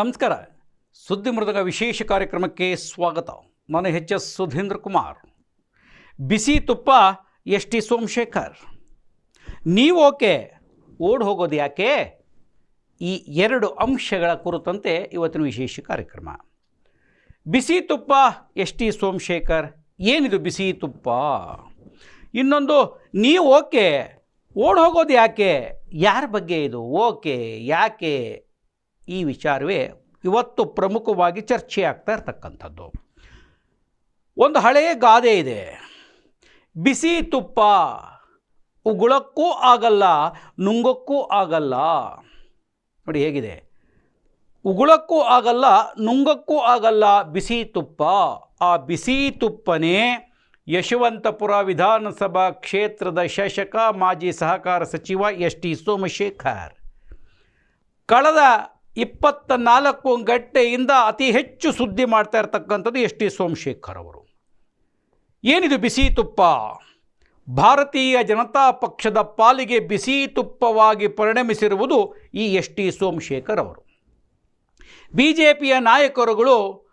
ನಮಸ್ಕಾರ. ಸುದ್ದಿ ಮೃದಗ ವಿಶೇಷ ಕಾರ್ಯಕ್ರಮಕ್ಕೆ ಸ್ವಾಗತ. ನಾನು ಎಚ್ ಎಸ್ ಸುಧೀಂದ್ರ ಕುಮಾರ್. ಬಿಸಿ ತುಪ್ಪ, ಎಸ್ ಟಿ ಸೋಮಶೇಖರ್. ನೀವು ಓಕೆ? ಓಡ್ ಹೋಗೋದು ಯಾಕೆ? ಈ ಎರಡು ಅಂಶಗಳ ಕುರಿತಂತೆ ಇವತ್ತಿನ ವಿಶೇಷ ಕಾರ್ಯಕ್ರಮ. ಬಿಸಿ ತುಪ್ಪ, ಎಸ್ ಟಿ ಸೋಮಶೇಖರ್, ಏನಿದು ಬಿಸಿ ತುಪ್ಪ? ಇನ್ನೊಂದು, ನೀವು ಓಕೆ? ಓಡ್ ಹೋಗೋದು ಯಾಕೆ? ಯಾರ ಬಗ್ಗೆ ಇದು? ಓಕೆ, ಯಾಕೆ? ಈ ವಿಚಾರವೇ ಇವತ್ತು ಪ್ರಮುಖವಾಗಿ ಚರ್ಚೆ ಆಗ್ತಾ ಇರ್ತಕ್ಕಂಥದ್ದು. ಒಂದು ಹಳೆಯ ಗಾದೆ ಇದೆ. ಬಿಸಿ ತುಪ್ಪ, ಉಗುಳಕ್ಕೂ ಆಗಲ್ಲ, ನುಂಗಕ್ಕೂ ಆಗಲ್ಲ. ನೋಡಿ ಹೇಗಿದೆ. ಉಗುಳಕ್ಕೂ ಆಗಲ್ಲ, ನುಂಗಕ್ಕೂ ಆಗಲ್ಲ ಬಿಸಿ ತುಪ್ಪ. ಆ ಬಿಸಿ ತುಪ್ಪನೇ ಯಶವಂತಪುರ ವಿಧಾನಸಭಾ ಕ್ಷೇತ್ರದ ಶಾಸಕ ಮಾಜಿ ಸಹಕಾರ ಸಚಿವ ಎಸ್ ಟಿ ಸೋಮಶೇಖರ್. ಕಳೆದ ಇಪ್ಪತ್ತ ನಾಲ್ಕು ಗಂಟೆಯಿಂದ ಅತಿ ಹೆಚ್ಚು ಸುದ್ದಿ ಮಾಡ್ತಾ ಇರ್ತಕ್ಕಂಥದ್ದು ಎಸ್ ಟಿ ಸೋಮಶೇಖರ್ ಅವರು. ಏನಿದು ಬಿಸಿ ತುಪ್ಪ? ಭಾರತೀಯ ಜನತಾ ಪಕ್ಷದ ಪಾಲಿಗೆ ಬಿಸಿ ತುಪ್ಪವಾಗಿ ಪರಿಣಮಿಸಿರುವುದು ಈ ಎಸ್ ಟಿ ಸೋಮಶೇಖರ್ ಅವರು. ಬಿ ಜೆ ಪಿಯ ನಾಯಕರುಗಳು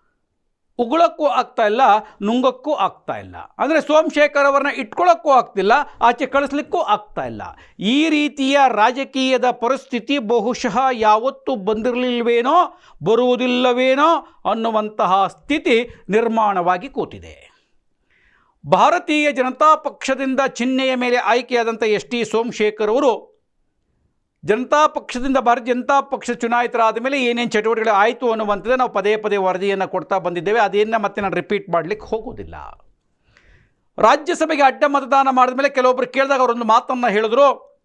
ಉಗುಳಕ್ಕೂ ಆಗ್ತಾ ಇಲ್ಲ, ನುಂಗಕ್ಕೂ ಆಗ್ತಾ ಇಲ್ಲ. ಅಂದರೆ ಸೋಮಶೇಖರ್ ಅವರನ್ನ ಇಟ್ಕೊಳ್ಳೋಕ್ಕೂ ಆಗ್ತಿಲ್ಲ, ಆಚೆ ಕಳಿಸ್ಲಿಕ್ಕೂ ಆಗ್ತಾ ಇಲ್ಲ. ಈ ರೀತಿಯ ರಾಜಕೀಯದ ಪರಿಸ್ಥಿತಿ ಬಹುಶಃ ಯಾವತ್ತೂ ಬಂದಿರಲಿಲ್ವೇನೋ, ಬರುವುದಿಲ್ಲವೇನೋ ಅನ್ನುವಂತಹ ಸ್ಥಿತಿ ನಿರ್ಮಾಣವಾಗಿ ಕೂತಿದೆ. ಭಾರತೀಯ ಜನತಾ ಪಕ್ಷದಿಂದ ಚಿಹ್ನೆಯ ಮೇಲೆ ಆಯ್ಕೆಯಾದಂಥ ಎಸ್ ಟಿ ಸೋಮಶೇಖರ್ ಅವರು ಜನತಾ ಪಕ್ಷದಿಂದ ಭಾರತೀಯ ಜನತಾ ಪಕ್ಷ ಚುನಾಯಿತರಾದ ಮೇಲೆ ಏನೇನು ಚಟುವಟಿಕೆಗಳು ಆಯಿತು ಅನ್ನುವಂಥದ್ದು ನಾವು ಪದೇ ಪದೇ ವರದಿಯನ್ನು ಕೊಡ್ತಾ ಬಂದಿದ್ದೇವೆ. ಅದೇನ ಮತ್ತೆ ನಾನು ರಿಪೀಟ್ ಮಾಡಲಿಕ್ಕೆ ಹೋಗೋದಿಲ್ಲ. ರಾಜ್ಯಸಭೆಗೆ ಅಡ್ಡ ಮತದಾನ ಮಾಡಿದ ಮೇಲೆ ಕೆಲವೊಬ್ಬರು ಕೇಳಿದಾಗ ಅವರೊಂದು ಮಾತನ್ನು ಹೇಳಿದ್ರು.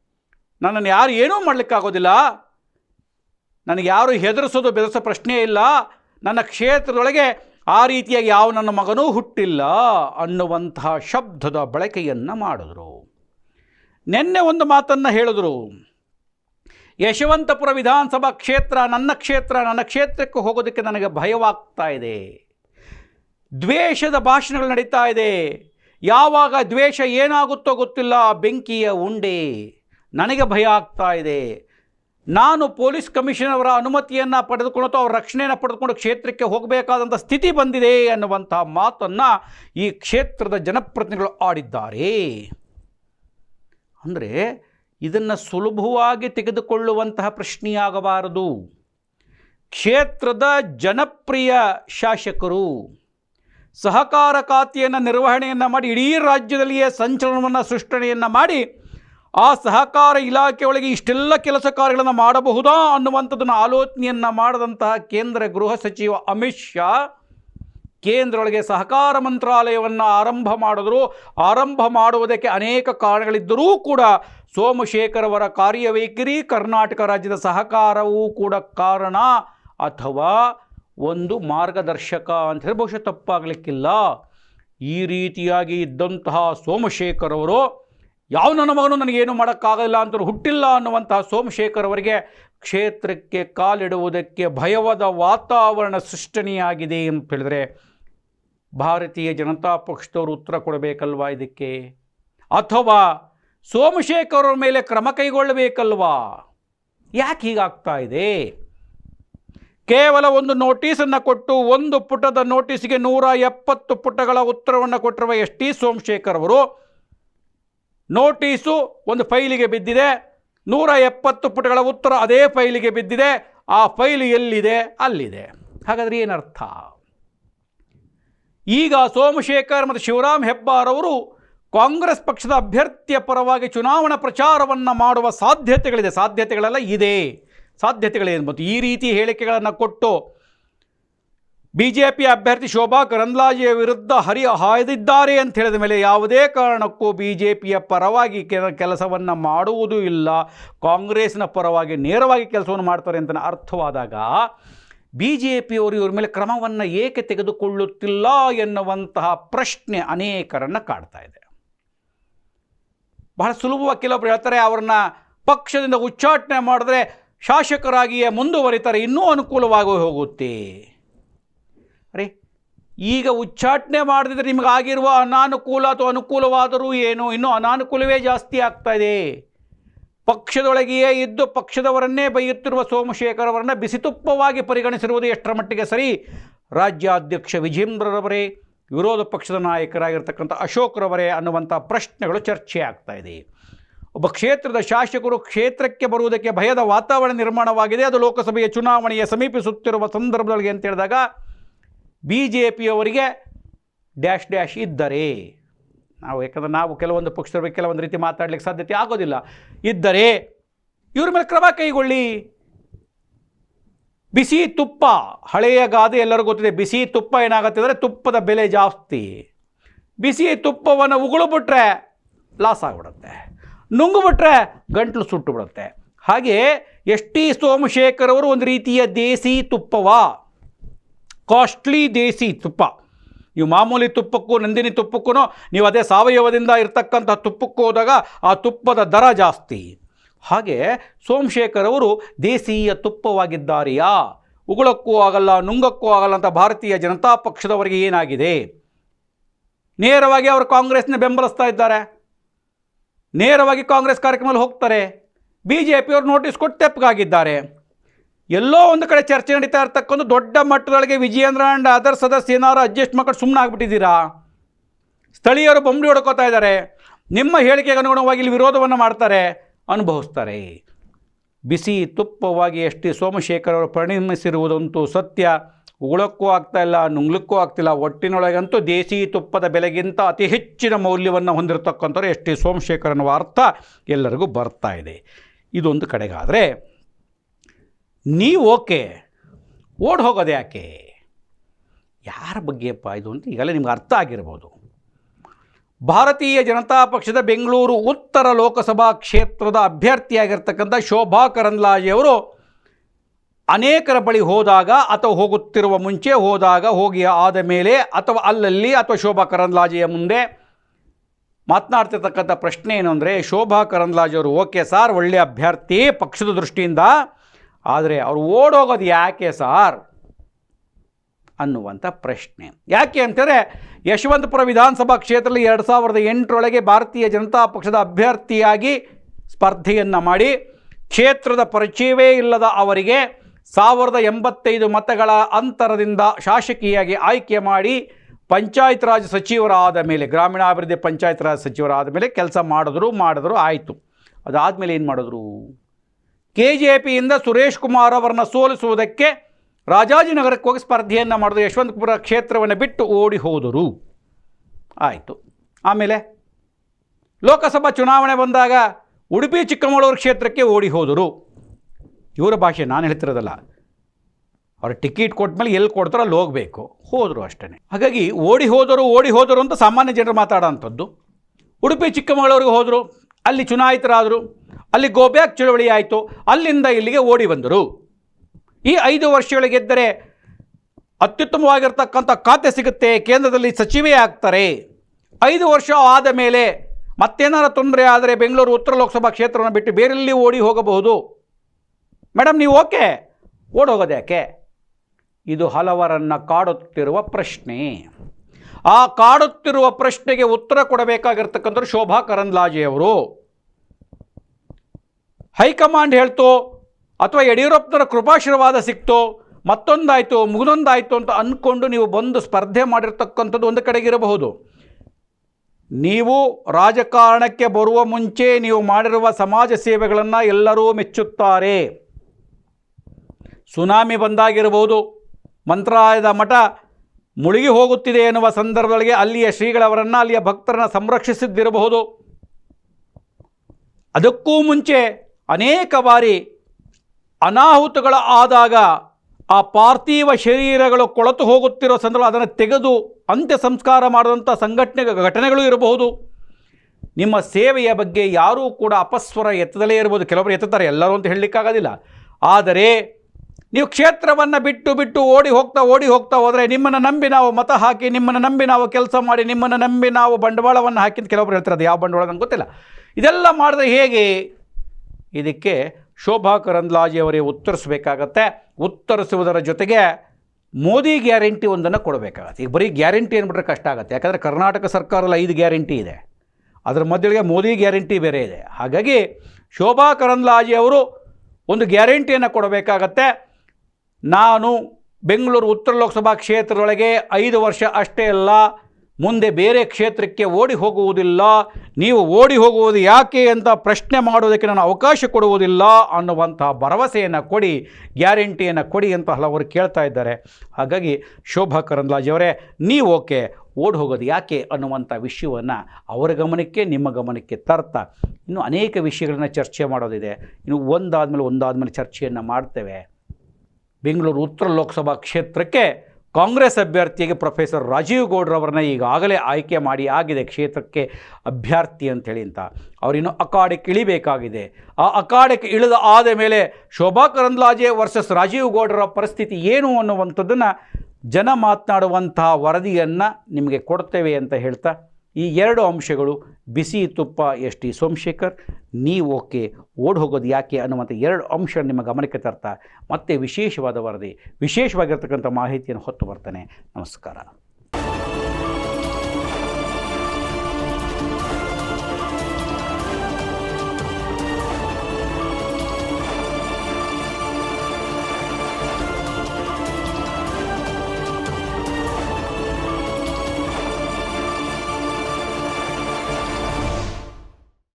ನನ್ನನ್ನು ಯಾರು ಏನೂ ಮಾಡಲಿಕ್ಕಾಗೋದಿಲ್ಲ. ನನಗೆ ಯಾರು ಹೆದರಿಸೋದು, ಬೆದರಿಸೋ ಪ್ರಶ್ನೆ ಇಲ್ಲ. ನನ್ನ ಕ್ಷೇತ್ರದೊಳಗೆ ಆ ರೀತಿಯಾಗಿ ಯಾವ ನನ್ನ ಮಗನೂ ಹುಟ್ಟಿಲ್ಲ ಅನ್ನುವಂತಹ ಶಬ್ದದ ಬಳಕೆಯನ್ನು ಮಾಡಿದ್ರು. ನಿನ್ನೆ ಒಂದು ಮಾತನ್ನು ಹೇಳಿದ್ರು. ಯಶವಂತಪುರ ವಿಧಾನಸಭಾ ಕ್ಷೇತ್ರ, ನನ್ನ ಕ್ಷೇತ್ರ, ನನ್ನ ಕ್ಷೇತ್ರಕ್ಕೆ ಹೋಗೋದಕ್ಕೆ ನನಗೆ ಭಯವಾಗ್ತಾ ಇದೆ. ದ್ವೇಷದ ಭಾಷಣಗಳು ನಡೀತಾ ಇದೆ. ಯಾವಾಗ ದ್ವೇಷ ಏನಾಗುತ್ತೋ ಗೊತ್ತಿಲ್ಲ, ಬೆಂಕಿಯ ಉಂಡೆ. ನನಗೆ ಭಯ ಆಗ್ತಾ ಇದೆ. ನಾನು ಪೊಲೀಸ್ ಕಮಿಷನ್ ಅವರ ಅನುಮತಿಯನ್ನು ಪಡೆದುಕೊಂಡು ಅವರ ರಕ್ಷಣೆಯನ್ನು ಪಡೆದುಕೊಂಡು ಕ್ಷೇತ್ರಕ್ಕೆ ಹೋಗಬೇಕಾದಂಥ ಸ್ಥಿತಿ ಬಂದಿದೆ ಅನ್ನುವಂಥ ಮಾತನ್ನು ಈ ಕ್ಷೇತ್ರದ ಜನಪ್ರತಿನಿಧಿಗಳು ಆಡಿದ್ದಾರೆ. ಅಂದರೆ ಇದನ್ನು ಸುಲಭವಾಗಿ ತೆಗೆದುಕೊಳ್ಳುವಂತಹ ಪ್ರಶ್ನೆಯಾಗಬಾರದು. ಕ್ಷೇತ್ರದ ಜನಪ್ರಿಯ ಶಾಸಕರು ಸಹಕಾರ ಖಾತೆಯನ್ನು ನಿರ್ವಹಣೆಯನ್ನು ಮಾಡಿ, ಇಡೀ ರಾಜ್ಯದಲ್ಲಿಯೇ ಸಂಚಲನವನ್ನು ಸೃಷ್ಟಣೆಯನ್ನು ಮಾಡಿ, ಆ ಸಹಕಾರ ಇಲಾಖೆಯೊಳಗೆ ಇಷ್ಟೆಲ್ಲ ಕೆಲಸ ಕಾರ್ಯಗಳನ್ನು ಮಾಡಬಹುದಾ ಅನ್ನುವಂಥದ್ದನ್ನು ಆಲೋಚನೆಯನ್ನು ಮಾಡಿದಂತಹ ಕೇಂದ್ರ ಗೃಹ ಸಚಿವ ಅಮಿತ್ ಶಾ ಕೇಂದ್ರ ಒಳಗೆ ಸಹಕಾರ ಮಂತ್ರಾಲಯವನ್ನು ಆರಂಭ ಮಾಡಿದ್ರು. ಆರಂಭ ಮಾಡುವುದಕ್ಕೆ ಅನೇಕ ಕಾರಣಗಳಿದ್ದರೂ ಕೂಡ ಸೋಮಶೇಖರ್ ಅವರ ಕಾರ್ಯವೈಖರಿ ಕರ್ನಾಟಕ ರಾಜ್ಯದ ಸಹಕಾರವೂ ಕೂಡ ಕಾರಣ ಅಥವಾ ಒಂದು ಮಾರ್ಗದರ್ಶಕ ಅಂತ ಹೇಳಿ ಬಹುಶಃ ತಪ್ಪಾಗಲಿಕ್ಕಿಲ್ಲ. ಈ ರೀತಿಯಾಗಿ ಇದ್ದಂತಹ ಸೋಮಶೇಖರ್ ಅವರು ಯಾವ ನನ್ನ ಮಗನು ನನಗೇನು ಮಾಡೋಕ್ಕಾಗಲಿಲ್ಲ ಅಂತ ಹುಟ್ಟಿಲ್ಲ ಅನ್ನುವಂತಹ ಸೋಮಶೇಖರ್ ಅವರಿಗೆ ಕ್ಷೇತ್ರಕ್ಕೆ ಕಾಲಿಡುವುದಕ್ಕೆ ಭಯವಾದ ವಾತಾವರಣ ಸೃಷ್ಟನೆಯಾಗಿದೆ ಅಂತ ಹೇಳಿದ್ರೆ ಭಾರತೀಯ ಜನತಾ ಪಕ್ಷದವರು ಉತ್ತರ ಕೊಡಬೇಕಲ್ವಾ ಇದಕ್ಕೆ? ಅಥವಾ ಸೋಮಶೇಖರ್ ಅವರ ಮೇಲೆ ಕ್ರಮ ಕೈಗೊಳ್ಳಬೇಕಲ್ವಾ? ಯಾಕೆ ಹೀಗಾಗ್ತಾ ಇದೆ? ಕೇವಲ ಒಂದು ನೋಟಿಸನ್ನು ಕೊಟ್ಟು ಒಂದು ಪುಟದ ನೋಟಿಸ್ಗೆ ನೂರ ಎಪ್ಪತ್ತು ಪುಟಗಳ ಉತ್ತರವನ್ನು ಕೊಟ್ಟಿರುವ ಎಸ್ ಟಿ ಸೋಮಶೇಖರ್ ಅವರು, ನೋಟಿಸು ಒಂದು ಫೈಲಿಗೆ ಬಿದ್ದಿದೆ, ನೂರ ಎಪ್ಪತ್ತು ಪುಟಗಳ ಉತ್ತರ ಅದೇ ಫೈಲಿಗೆ ಬಿದ್ದಿದೆ, ಆ ಫೈಲ್ ಎಲ್ಲಿದೆ? ಅಲ್ಲಿದೆ. ಹಾಗಾದರೆ ಏನರ್ಥ? ಈಗ ಸೋಮಶೇಖರ್ ಮತ್ತು ಶಿವರಾಮ್ ಹೆಬ್ಬಾರ್ ಅವರು ಕಾಂಗ್ರೆಸ್ ಪಕ್ಷದ ಅಭ್ಯರ್ಥಿಯ ಪರವಾಗಿ ಚುನಾವಣಾ ಪ್ರಚಾರವನ್ನು ಮಾಡುವ ಸಾಧ್ಯತೆಗಳಿದೆ. ಸಾಧ್ಯತೆಗಳೆಲ್ಲ ಇದೆ. ಸಾಧ್ಯತೆಗಳೇನು ಮತ್ತು ಈ ರೀತಿ ಹೇಳಿಕೆಗಳನ್ನು ಕೊಟ್ಟು ಬಿ ಜೆ ಪಿ ಅಭ್ಯರ್ಥಿ ಶೋಭಾ ಕರಂದ್ಲಾಜೆಯ ವಿರುದ್ಧ ಹರಿ ಹಾಯ್ದಿದ್ದಾರೆ ಅಂತ ಹೇಳಿದ ಮೇಲೆ ಯಾವುದೇ ಕಾರಣಕ್ಕೂ ಬಿ ಜೆ ಪಿಯ ಪರವಾಗಿ ಕೆಲ ಕೆಲಸವನ್ನು ಮಾಡುವುದೂ ಇಲ್ಲ. ಕಾಂಗ್ರೆಸ್ನ ಪರವಾಗಿ ನೇರವಾಗಿ ಕೆಲಸವನ್ನು ಮಾಡ್ತಾರೆ ಅಂತ ಅರ್ಥವಾದಾಗ ಬಿ ಜೆ ಪಿಯವರು ಇವರ ಮೇಲೆ ಕ್ರಮವನ್ನು ಏಕೆ ತೆಗೆದುಕೊಳ್ಳುತ್ತಿಲ್ಲ ಎನ್ನುವಂತಹ ಪ್ರಶ್ನೆ ಅನೇಕರನ್ನು ಕಾಡ್ತಾ ಇದೆ. ಬಹಳ ಸುಲಭವಾಗಿ ಕೆಲವೊಬ್ರು ಹೇಳ್ತಾರೆ, ಅವ್ರನ್ನ ಪಕ್ಷದಿಂದ ಉಚ್ಚಾಟನೆ ಮಾಡಿದ್ರೆ ಶಾಸಕರಾಗಿಯೇ ಮುಂದುವರಿತಾರೆ, ಇನ್ನೂ ಅನುಕೂಲವಾಗಿ ಹೋಗುತ್ತೆ. ಅರೆ, ಈಗ ಉಚ್ಚಾಟನೆ ಮಾಡದಿದ್ರೆ ನಿಮಗಾಗಿರುವ ಅನಾನುಕೂಲ ಅಥವಾ ಅನುಕೂಲವಾದರೂ ಏನು? ಇನ್ನೂ ಅನಾನುಕೂಲವೇ ಜಾಸ್ತಿ ಆಗ್ತಾ ಇದೆ. ಪಕ್ಷದೊಳಗೆಯೇ ಇದ್ದು ಪಕ್ಷದವರನ್ನೇ ಬೈಯುತ್ತಿರುವ ಸೋಮಶೇಖರ್ ಅವರನ್ನು ಬಿಸಿತುಪ್ಪವಾಗಿ ಪರಿಗಣಿಸಿರುವುದು ಎಷ್ಟರ ಮಟ್ಟಿಗೆ ಸರಿ? ರಾಜ್ಯಾಧ್ಯಕ್ಷ ವಿಜೇಂದ್ರರವರೇ ವಿರೋಧ ಪಕ್ಷದ ನಾಯಕರಾಗಿರ್ತಕ್ಕಂಥ ಅಶೋಕ್ರವರೇ ಅನ್ನುವಂಥ ಪ್ರಶ್ನೆಗಳು ಚರ್ಚೆ ಆಗ್ತಾ ಇದೆ. ಒಬ್ಬ ಕ್ಷೇತ್ರದ ಶಾಸಕರು ಕ್ಷೇತ್ರಕ್ಕೆ ಬರುವುದಕ್ಕೆ ಭಯದ ವಾತಾವರಣ ನಿರ್ಮಾಣವಾಗಿದೆ. ಅದು ಲೋಕಸಭೆಯ ಚುನಾವಣೆಯ ಸಮೀಪಿಸುತ್ತಿರುವ ಸಂದರ್ಭದೊಳಗೆ ಅಂತ ಹೇಳಿದಾಗ ಬಿ ಜೆ ಪಿಯವರಿಗೆ ಡ್ಯಾಶ್ ಡ್ಯಾಶ್ ಇದ್ದರೆ ನಾವು ಯಾಕಂದರೆ ನಾವು ಕೆಲವೊಂದು ಪಕ್ಷದ ಬಗ್ಗೆ ಕೆಲವೊಂದು ರೀತಿ ಮಾತಾಡಲಿಕ್ಕೆ ಸಾಧ್ಯತೆ ಆಗೋದಿಲ್ಲ. ಇದ್ದರೆ ಇವ್ರ ಮೇಲೆ ಕ್ರಮ ಕೈಗೊಳ್ಳಿ. ಬಿಸಿ ತುಪ್ಪ, ಹಳೆಯ ಗಾದೆ ಎಲ್ಲರಿಗೂ ಗೊತ್ತಿದೆ, ಬಿಸಿ ತುಪ್ಪ ಏನಾಗುತ್ತೆ ಅಂದರೆ ತುಪ್ಪದ ಬೆಲೆ ಜಾಸ್ತಿ. ಬಿಸಿ ತುಪ್ಪವನ್ನು ಉಗುಳು ಬಿಟ್ಟರೆ ಲಾಸ್ ಆಗಿಬಿಡುತ್ತೆ. ನುಂಗು ಬಿಟ್ಟರೆ ಗಂಟ್ಲು ಸುಟ್ಟು ಬಿಡುತ್ತೆ ಹಾಗೆ ಎಸ್ ಟಿ ಸೋಮಶೇಖರ್ ಅವರು ಒಂದು ರೀತಿಯ ದೇಸಿ ತುಪ್ಪವ, ಕಾಸ್ಟ್ಲಿ ದೇಸಿ ತುಪ್ಪ. ನೀವು ಮಾಮೂಲಿ ತುಪ್ಪಕ್ಕೂ, ನಂದಿನಿ ತುಪ್ಪಕ್ಕೂ ನೀವು ಅದೇ ಸಾವಯವದಿಂದ ಇರ್ತಕ್ಕಂಥ ತುಪ್ಪಕ್ಕೂ ಹೋದಾಗ ಆ ತುಪ್ಪದ ದರ ಜಾಸ್ತಿ. ಹಾಗೆ ಸೋಮಶೇಖರ್ ಅವರು ದೇಸೀಯ ತುಪ್ಪವಾಗಿದ್ದಾರೆಯಾ ಉಗುಳಕ್ಕೂ ಆಗಲ್ಲ, ನುಂಗಕ್ಕೂ ಆಗಲ್ಲ ಅಂತ ಭಾರತೀಯ ಜನತಾ ಪಕ್ಷದವರಿಗೆ ಏನಾಗಿದೆ? ನೇರವಾಗಿ ಅವರು ಕಾಂಗ್ರೆಸ್ನ ಬೆಂಬಲಿಸ್ತಾ ಇದ್ದಾರೆ. ನೇರವಾಗಿ ಕಾಂಗ್ರೆಸ್ ಕಾರ್ಯಕ್ರಮದಲ್ಲಿ ಹೋಗ್ತಾರೆ. ಬಿ ಜೆ ಪಿಯವರು ನೋಟಿಸ್ ಕೊಟ್ಟು ತೆಪ್ಪಗಾಗಿದ್ದಾರೆ ಎಲ್ಲೋ ಒಂದು ಕಡೆ ಚರ್ಚೆ ನಡೀತಾ ಇರ್ತಕ್ಕಂಥ ದೊಡ್ಡ ಮಟ್ಟದೊಳಗೆ ವಿಜಯೇಂದ್ರ ಆ್ಯಂಡ್ ಅದರ್ ಸದಸ್ಯ ಏನಾದ್ರು ಅಡ್ಜಸ್ಟ್ ಮಾಡ್ಕೊಂಡು ಸುಮ್ಮನೆ ಆಗ್ಬಿಟ್ಟಿದ್ದೀರಾ? ಸ್ಥಳೀಯರು ಬೊಂಬಡಿ ಹೊಡ್ಕೋತಾ ಇದ್ದಾರೆ. ನಿಮ್ಮ ಹೇಳಿಕೆಗೆ ಅನುಗುಣವಾಗಿ ಇಲ್ಲಿ ವಿರೋಧವನ್ನು ಮಾಡ್ತಾರೆ. ಅನುಭವಿಸ್ತಾರೆ. ಬಿಸಿ ತುಪ್ಪವಾಗಿ ಎಸ್ ಟಿ ಸೋಮಶೇಖರ್ ಅವರು ಪರಿಣಮಿಸಿರುವುದಂತೂ ಸತ್ಯ. ಉಗುಳಕ್ಕೂ ಆಗ್ತಾ ಇಲ್ಲ, ನುಂಗ್ಲಿಕ್ಕೂ ಆಗ್ತಿಲ್ಲ. ಒಟ್ಟಿನೊಳಗಂತೂ ದೇಸಿ ತುಪ್ಪದ ಬೆಲೆಗಿಂತ ಅತಿ ಹೆಚ್ಚಿನ ಮೌಲ್ಯವನ್ನು ಹೊಂದಿರತಕ್ಕಂಥವ್ರು ಎಸ್ ಟಿ ಸೋಮಶೇಖರ್ ಅನ್ನುವ ಅರ್ಥ ಎಲ್ಲರಿಗೂ ಬರ್ತಾ ಇದೆ. ಇದೊಂದು ಕಡೆಗಾದರೆ ನೀವು ಓಕೆ, ಓಡ್ ಹೋಗೋದು ಯಾಕೆ? ಯಾರ ಬಗ್ಗೆಯಪ್ಪ ಇದು ಅಂತ ಈಗಲೇ ನಿಮ್ಗೆ ಅರ್ಥ ಆಗಿರ್ಬೋದು. ಭಾರತೀಯ ಜನತಾ ಪಕ್ಷದ ಬೆಂಗಳೂರು ಉತ್ತರ ಲೋಕಸಭಾ ಕ್ಷೇತ್ರದ ಅಭ್ಯರ್ಥಿಯಾಗಿರ್ತಕ್ಕಂಥ ಶೋಭಾ ಕರಂದ್ಲಾಜೆಯವರು ಅನೇಕರ ಬಳಿ ಹೋದಾಗ ಅಥವಾ ಹೋಗುತ್ತಿರುವ ಮುಂಚೆ ಹೋದಾಗ ಹೋಗಿ ಆದ ಮೇಲೆ ಅಥವಾ ಅಲ್ಲಲ್ಲಿ ಅಥವಾ ಶೋಭಾ ಕರಂದ್ಲಾಜೆಯ ಮುಂದೆ ಮಾತನಾಡ್ತಿರ್ತಕ್ಕಂಥ ಪ್ರಶ್ನೆ ಏನು ಅಂದರೆ, ಶೋಭಾ ಕರಂದ್ಲಾಜೆ ಅವರು ಓಕೆ ಸಾರ್ ಒಳ್ಳೆಯ ಅಭ್ಯರ್ಥಿ ಪಕ್ಷದ ದೃಷ್ಟಿಯಿಂದ ಆದರೆ ಅವರು ಓಡೋಗೋದು ಯಾಕೆ ಸಾರ್? ಅನ್ನುವಂಥ ಪ್ರಶ್ನೆ. ಯಾಕೆ ಅಂತಂದರೆ ಯಶವಂತಪುರ ವಿಧಾನಸಭಾ ಕ್ಷೇತ್ರದಲ್ಲಿ ಎರಡು ಸಾವಿರದ ಎಂಟರೊಳಗೆ ಭಾರತೀಯ ಜನತಾ ಪಕ್ಷದ ಅಭ್ಯರ್ಥಿಯಾಗಿ ಸ್ಪರ್ಧೆಯನ್ನು ಮಾಡಿ ಕ್ಷೇತ್ರದ ಪರಿಚಯವೇ ಇಲ್ಲದ ಅವರಿಗೆ ಸಾವಿರದ ಎಂಬತ್ತೈದು ಮತಗಳ ಅಂತರದಿಂದ ಶಾಸಕಿಯಾಗಿ ಆಯ್ಕೆ ಮಾಡಿ ಪಂಚಾಯತ್ ರಾಜ್ ಸಚಿವರಾದ ಮೇಲೆ, ಗ್ರಾಮೀಣಾಭಿವೃದ್ಧಿ ಪಂಚಾಯತ್ ರಾಜ್ ಸಚಿವರಾದ ಮೇಲೆ ಕೆಲಸ ಮಾಡಿದ್ರು ಮಾಡಿದ್ರು, ಆಯಿತು. ಅದಾದಮೇಲೆ ಏನು ಮಾಡಿದ್ರು? ಕೆ ಜೆ ಪಿಯಿಂದ ಸುರೇಶ್ ಕುಮಾರ್ ಅವರನ್ನು ಸೋಲಿಸುವುದಕ್ಕೆ ರಾಜಾಜಿನಗರಕ್ಕೆ ಹೋಗಿ ಸ್ಪರ್ಧೆಯನ್ನು ಮಾಡಿದ್ರು. ಯಶವಂತಪುರ ಕ್ಷೇತ್ರವನ್ನು ಬಿಟ್ಟು ಓಡಿ ಹೋದರು. ಆಯಿತು. ಆಮೇಲೆ ಲೋಕಸಭಾ ಚುನಾವಣೆ ಬಂದಾಗ ಉಡುಪಿ, ಚಿಕ್ಕಮಗಳೂರು ಕ್ಷೇತ್ರಕ್ಕೆ ಓಡಿ ಹೋದರು. ಇವರ ಭಾಷೆ ನಾನು ಹೇಳ್ತಿರೋದಲ್ಲ. ಅವ್ರ ಟಿಕೆಟ್ ಕೊಟ್ಟ ಮೇಲೆ ಎಲ್ಲಿ ಕೊಡ್ತಾರೋ ಅಲ್ಲಿ ಹೋಗಬೇಕು. ಹೋದರು ಅಷ್ಟೇ ಹಾಗಾಗಿ ಓಡಿ ಹೋದರು ಓಡಿ ಹೋದರು ಅಂತ ಸಾಮಾನ್ಯ ಜನರು ಮಾತಾಡೋ ಅಂಥದ್ದು ಉಡುಪಿ, ಚಿಕ್ಕಮಗಳೂರಿಗೆ ಹೋದರು. ಅಲ್ಲಿ ಚುನಾಯಿತರಾದರು. ಅಲ್ಲಿ ಗೋಬ್ಯಾಕ್ ಚಳವಳಿ ಆಯಿತು. ಅಲ್ಲಿಂದ ಇಲ್ಲಿಗೆ ಓಡಿ ಬಂದರು. ಈ ಐದು ವರ್ಷಗಳ ಗೆದ್ದರೆ ಅತ್ಯುತ್ತಮವಾಗಿರ್ತಕ್ಕಂಥ ಖಾತೆ ಸಿಗುತ್ತೆ. ಕೇಂದ್ರದಲ್ಲಿ ಸಚಿವೆ ಆಗ್ತಾರೆ. ಐದು ವರ್ಷ ಆದ ಮೇಲೆ ಮತ್ತೇನಾರ ತೊಂದರೆ ಆದರೆ ಬೆಂಗಳೂರು ಉತ್ತರ ಲೋಕಸಭಾ ಕ್ಷೇತ್ರವನ್ನು ಬಿಟ್ಟು ಬೇರೆಲ್ಲಿ ಓಡಿ ಹೋಗಬಹುದು. ಮೇಡಮ್, ನೀವು ಓಕೆ? ಓಡೋಗೋದು ಯಾಕೆ? ಇದು ಹಲವರನ್ನು ಕಾಡುತ್ತಿರುವ ಪ್ರಶ್ನೆ. ಆ ಕಾಡುತ್ತಿರುವ ಪ್ರಶ್ನೆಗೆ ಉತ್ತರ ಕೊಡಬೇಕಾಗಿರ್ತಕ್ಕಂಥವ್ರು ಶೋಭಾ ಕರಂದ್ಲಾಜೆಯವರು. ಹೈಕಮಾಂಡ್ ಹೇಳ್ತೋ ಅಥವಾ ಯಡಿಯೂರಪ್ಪನವರ ಕೃಪಾಶೀರ್ವಾದ ಸಿಕ್ತೋ, ಮತ್ತೊಂದಾಯಿತು, ಮುಗಿದೊಂದಾಯಿತು ಅಂತ ಅಂದ್ಕೊಂಡು ನೀವು ಬಂದು ಸ್ಪರ್ಧೆ ಮಾಡಿರ್ತಕ್ಕಂಥದ್ದು ಒಂದು ಕಡೆಗಿರಬಹುದು ನೀವು ರಾಜಕಾರಣಕ್ಕೆ ಬರುವ ಮುಂಚೆ ನೀವು ಮಾಡಿರುವ ಸಮಾಜ ಸೇವೆಗಳನ್ನು ಎಲ್ಲರೂ ಮೆಚ್ಚುತ್ತಾರೆ. ಸುನಾಮಿ ಬಂದಾಗಿರಬಹುದು. ಮಂತ್ರಾಲಯದ ಮಠ ಮುಳುಗಿ ಹೋಗುತ್ತಿದೆ ಎನ್ನುವ ಸಂದರ್ಭದೊಳಗೆ ಅಲ್ಲಿಯ ಶ್ರೀಗಳವರನ್ನು, ಅಲ್ಲಿಯ ಭಕ್ತರನ್ನು ಸಂರಕ್ಷಿಸಿದ್ದಿರಬಹುದು. ಅದಕ್ಕೂ ಮುಂಚೆ ಅನೇಕ ಬಾರಿ ಅನಾಹುತಗಳು ಆದಾಗ ಆ ಪಾರ್ಥಿವ ಶರೀರಗಳು ಕೊಳತು ಹೋಗುತ್ತಿರೋ ಸಂದರ್ಭ ಅದನ್ನು ತೆಗೆದು ಅಂತ್ಯ ಸಂಸ್ಕಾರ ಮಾಡಿದಂಥ ಸಂಘಟನೆ ಘಟನೆಗಳು ಇರಬಹುದು. ನಿಮ್ಮ ಸೇವೆಯ ಬಗ್ಗೆ ಯಾರೂ ಕೂಡ ಅಪಸ್ವರ ಎತ್ತದಲೇ ಇರ್ಬೋದು ಕೆಲವರು ಎತ್ತುತ್ತಾರೆ, ಎಲ್ಲರೂ ಅಂತ ಹೇಳಲಿಕ್ಕಾಗೋದಿಲ್ಲ. ಆದರೆ ನೀವು ಕ್ಷೇತ್ರವನ್ನು ಬಿಟ್ಟು ಬಿಟ್ಟು ಓಡಿ ಹೋಗ್ತಾ ಓಡಿ ಹೋಗ್ತಾ ಹೋದರೆ ನಿಮ್ಮನ್ನು ನಂಬಿ ನಾವು ಮತ ಹಾಕಿ, ನಿಮ್ಮನ್ನು ನಂಬಿ ನಾವು ಕೆಲಸ ಮಾಡಿ, ನಿಮ್ಮನ್ನು ನಂಬಿ ನಾವು ಬಂಡವಾಳವನ್ನು ಹಾಕಿ ಅಂತ ಕೆಲವೊಬ್ರು ಹೇಳ್ತಾರೆ. ಅದು ಯಾವ ಬಂಡವಾಳ ನಂಗೆ ಗೊತ್ತಿಲ್ಲ. ಇದೆಲ್ಲ ಮಾಡಿದ್ರೆ ಹೇಗೆ? ಇದಕ್ಕೆ ಶೋಭಾ ಕರಂದ್ಲಾಜೆಯವರೇ ಉತ್ತರಿಸಬೇಕಾಗತ್ತೆ. ಉತ್ತರಿಸುವುದರ ಜೊತೆಗೆ ಮೋದಿ ಗ್ಯಾರಂಟಿ ಒಂದನ್ನು ಕೊಡಬೇಕಾಗತ್ತೆ. ಈಗ ಬರೀ ಗ್ಯಾರಂಟಿ ಅಂದ್ಬಿಟ್ರೆ ಕಷ್ಟ ಆಗುತ್ತೆ. ಯಾಕಂದರೆ ಕರ್ನಾಟಕ ಸರ್ಕಾರದಲ್ಲಿ ಐದು ಗ್ಯಾರಂಟಿ ಇದೆ. ಅದರ ಮಧ್ಯೆ ಮೋದಿ ಗ್ಯಾರಂಟಿ ಬೇರೆ ಇದೆ. ಹಾಗಾಗಿ ಶೋಭಾ ಕರಂದ್ಲಾಜೆಯವರು ಒಂದು ಗ್ಯಾರಂಟಿಯನ್ನು ಕೊಡಬೇಕಾಗತ್ತೆ. ನಾನು ಬೆಂಗಳೂರು ಉತ್ತರ ಲೋಕಸಭಾ ಕ್ಷೇತ್ರದೊಳಗೆ ಐದು ವರ್ಷ ಅಷ್ಟೇ ಅಲ್ಲ ಮುಂದೆ ಬೇರೆ ಕ್ಷೇತ್ರಕ್ಕೆ ಓಡಿ ಹೋಗುವುದಿಲ್ಲ. ನೀವು ಓಡಿ ಹೋಗುವುದು ಯಾಕೆ ಅಂತ ಪ್ರಶ್ನೆ ಮಾಡೋದಕ್ಕೆ ನಾನು ಅವಕಾಶ ಕೊಡುವುದಿಲ್ಲ ಅನ್ನುವಂಥ ಭರವಸೆಯನ್ನು ಕೊಡಿ, ಗ್ಯಾರಂಟಿಯನ್ನು ಕೊಡಿ ಅಂತ ಹಲವರು ಕೇಳ್ತಾ ಇದ್ದಾರೆ. ಹಾಗಾಗಿ ಶೋಭಾ ಕರಂದ್ಲಾಜೆ ನೀವು ಓಕೆ, ಓಡಿ ಹೋಗೋದು ಯಾಕೆ ಅನ್ನುವಂಥ ವಿಷಯವನ್ನು ಅವರ ಗಮನಕ್ಕೆ, ನಿಮ್ಮ ಗಮನಕ್ಕೆ ತರ್ತಾ. ಇನ್ನು ಅನೇಕ ವಿಷಯಗಳನ್ನು ಚರ್ಚೆ ಮಾಡೋದಿದೆ. ಇನ್ನು ಒಂದಾದಮೇಲೆ ಒಂದಾದಮೇಲೆ ಚರ್ಚೆಯನ್ನು ಮಾಡ್ತೇವೆ. ಬೆಂಗಳೂರು ಉತ್ತರ ಲೋಕಸಭಾ ಕ್ಷೇತ್ರಕ್ಕೆ ಕಾಂಗ್ರೆಸ್ ಅಭ್ಯರ್ಥಿಯಾಗಿ ಪ್ರೊಫೆಸರ್ ರಾಜೀವ್ ಗೌಡ್ರವ್ರನ್ನ ಈಗಾಗಲೇ ಆಯ್ಕೆ ಮಾಡಿ ಆಗಿದೆ, ಕ್ಷೇತ್ರಕ್ಕೆ ಅಭ್ಯರ್ಥಿ ಅಂತೇಳಿ ಅಂತ. ಅವರಿನ್ನು ಅಖಾಡಕ್ಕೆ ಇಳಿಬೇಕಾಗಿದೆ. ಆ ಅಖಾಡಕ್ಕೆ ಇಳಿದ ಆದ ಮೇಲೆ ಶೋಭಾ ಕರಂದ್ಲಾಜೆ ವರ್ಸಸ್ ರಾಜೀವ್ ಗೌಡ್ರ ಪರಿಸ್ಥಿತಿ ಏನು ಅನ್ನುವಂಥದ್ದನ್ನು ಜನ ಮಾತನಾಡುವಂತಹ ವರದಿಯನ್ನು ನಿಮಗೆ ಕೊಡ್ತೇವೆ ಅಂತ ಹೇಳ್ತಾ ಈ ಎರಡು ಅಂಶಗಳು ಬಿಸಿ ತುಪ್ಪ ಎಸ್ ಟಿ ಸೋಮಶೇಖರ್, ನೀವು ಓಕೆ, ಓಡ್ ಹೋಗೋದು ಯಾಕೆ ಅನ್ನುವಂಥ ಎರಡು ಅಂಶ ನಿಮ್ಮ ಗಮನಕ್ಕೆ ತರ್ತಾ ಮತ್ತೆ ವಿಶೇಷವಾದ ವರದಿ, ವಿಶೇಷವಾಗಿರ್ತಕ್ಕಂಥ ಮಾಹಿತಿಯನ್ನು ಹೊತ್ತು ಬರ್ತಾನೆ. ನಮಸ್ಕಾರ.